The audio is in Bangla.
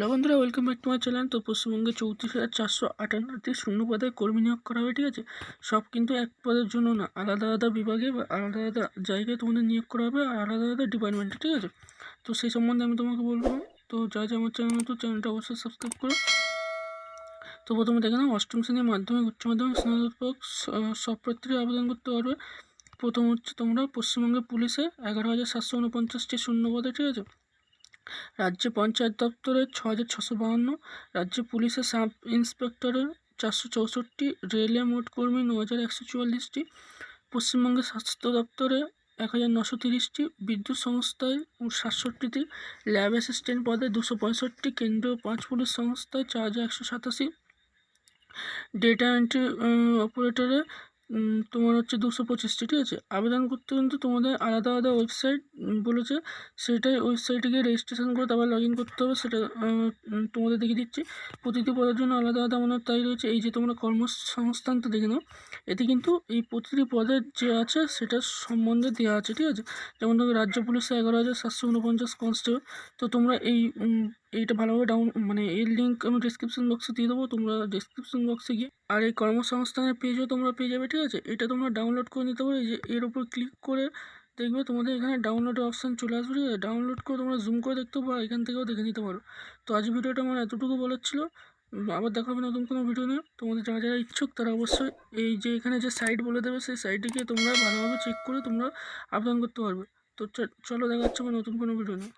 হ্যালো বন্ধুরা welcome back to my channel তো পশ্চিমবঙ্গে চৌত্রিশ হাজার চারশো আটান্নটি শূন্য পদে কর্মী নিয়োগ করা হবে ঠিক আছে? সব কিন্তু এক পদের জন্য না, আলাদা আলাদা বিভাগে বা আলাদা আলাদা জায়গায় তোমাদের নিয়োগ করা হবে আর আলাদা আলাদা ডিপার্টমেন্টে ঠিক আছে? তো সেই সম্বন্ধে আমি তোমাকে বলব, তো যা যা আমার চ্যানেল তো চ্যানেলটা অবশ্যই সাবস্ক্রাইব করো। তো প্রথমে দেখে নাও, অষ্টম শ্রেণির মাধ্যমিক, উচ্চ মাধ্যমিক, স্নাতক সব প্রার্থীরা আবেদন করতে পারবে। প্রথম হচ্ছে তোমরা পশ্চিমবঙ্গের পুলিশে এগারো হাজার সাতশো উনপঞ্চাশটি শূন্য পদে ঠিক আছে? রাজ্য পঞ্চায়েত দপ্তরের ছ হাজার ছশো বাহান্ন, রাজ্য পুলিশের সাব ইন্সপেক্টরের চারশো চৌষট্টি রেলে মোট কর্মী ন হাজার একশো চুয়াল্লিশটি, পশ্চিমবঙ্গের স্বাস্থ্য দপ্তরে এক হাজার নশো তিরিশটি, বিদ্যুৎ সংস্থায় সাতষট্টিটি, ল্যাব অ্যাসিস্ট্যান্ট পদে দুশো পঁয়ষট্টি, কেন্দ্রীয় পাঁচ পুলিশ সংস্থায় চার হাজার একশো সাতাশি। ডেটা এন্ট্রি অপারেটরে তোমার হচ্ছে দুশো পঁচিশটি ঠিক আছে? আবেদন করতে কিন্তু তোমাদের আলাদা আলাদা ওয়েবসাইট বলেছে। সেটাই ওয়েবসাইটে গিয়ে রেজিস্ট্রেশন করে তারপর লগ ইন করতে হবে। সেটা তোমাদের দেখিয়ে দিচ্ছি। প্রতিটি পদের জন্য আলাদা আলাদা মনে তাই রয়েছে। এই যে তোমরা কর্মসংস্থানটা দেখে নাও, এতে কিন্তু এই প্রতিটি পদের যে আছে সেটা সম্বন্ধে দেওয়া আছে, ঠিক আছে? যেমন ধরো রাজ্য পুলিশে এগারো হাজার সাতশো উনপঞ্চাশ কনস্টেবল তো তোমরা এই এইটা ভালোভাবে ডাউন মানে এই লিঙ্ক আমি ডিসক্রিপশন বক্সে দিয়ে দেবো, তোমরা ডিসক্রিপশন বক্সে গিয়ে আর এই কর্মসংস্থানের পেজও তোমরা পেয়ে যাবে, ঠিক আছে? এটা তোমরা ডাউনলোড করে নিতে পারো যে এর উপর ক্লিক করে দেখবে তোমাদের এখানে ডাউনলোডের অপশান চলে আসবে, ঠিক আছে? ডাউনলোড করে তোমরা জুম করে দেখতে পারো এখান থেকেও দেখে নিতে পারো। তো আজ ভিডিওটা আমার এতটুকু বলার ছিল। আবার দেখা হবে নতুন কোনো ভিডিও নিয়ে। তোমাদের যারা যারা ইচ্ছুক, তারা অবশ্যই এই যে এখানে যে সাইট বলে দেবে, সেই সাইটে গিয়ে তোমরা ভালোভাবে চেক করে তোমরা আবেদন করতে পারবে। তো চলো দেখা যাচ্ছে নতুন কোনো ভিডিও নিয়ে।